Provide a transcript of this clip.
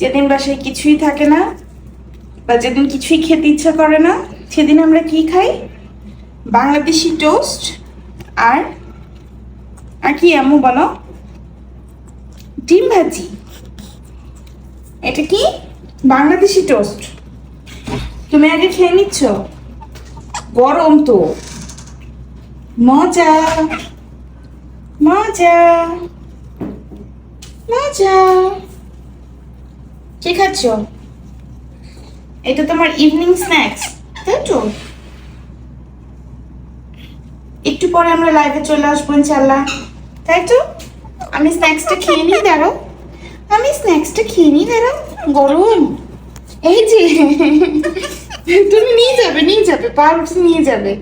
যেদিন বাসায় কিছুই থাকে না বা যেদিন কিছুই খেতে ইচ্ছা করে না, সেদিন আমরা কি খাই? বাংলাদেশি টোস্ট আর আর কি আম্মু বলো? ডিম ভাজি। এটা কি? বাংলাদেশি টোস্ট। তুমি আগে খেয়ে নিচ্ছ? গরম তো। মজা। মজা। মজা। কি খাচ্ছ? এটা তোমার ইভিনিং স্ন্যাক্স তাই তো? একটু পরে আমরা লাইভে চলে আসব ইনশাল্লাহ তাই তো? আমি স্ন্যাক্সটা খেয়ে নিই দাঁড়ো আমি স্ন্যাক্সটা খেয়ে নিই দাঁড়ো গরম। এই যে। তুমি নিয়ে যাবে নিয়ে যাবে পাউরুটি নিয়ে যাবে।